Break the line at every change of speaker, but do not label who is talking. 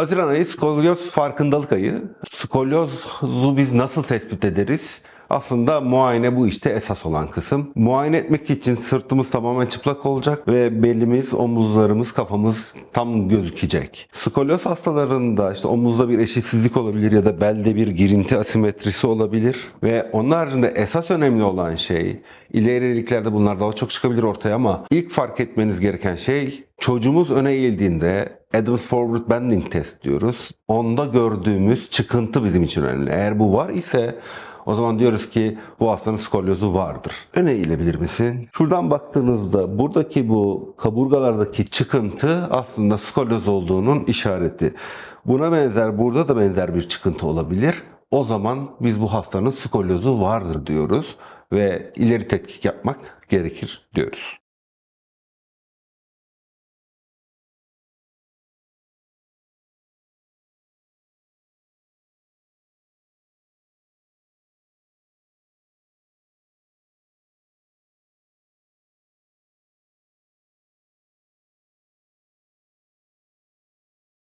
Haziran ayı skolyoz farkındalık ayı. Skolyozu biz nasıl tespit ederiz? Aslında muayene bu işte esas olan kısım. Muayene etmek için sırtımız tamamen çıplak olacak ve belimiz, omuzlarımız, kafamız tam gözükecek. Skolyoz hastalarında işte omuzda bir eşitsizlik olabilir ya da belde bir girinti asimetrisi olabilir. Ve onun haricinde esas önemli olan şey, ileriliklerde bunlar daha çok çıkabilir ortaya ama ilk fark etmeniz gereken şey çocuğumuz öne eğildiğinde Adams Forward Bending Test diyoruz. Onda gördüğümüz çıkıntı bizim için önemli. Eğer bu var ise o zaman diyoruz ki bu hastanın skolyozu vardır. Öne eğilebilir misin? Şuradan baktığınızda buradaki bu kaburgalardaki çıkıntı aslında skolyoz olduğunun işareti. Buna benzer burada da benzer bir çıkıntı olabilir. O zaman biz bu hastanın skolyozu vardır diyoruz ve ileri tetkik yapmak gerekir diyoruz.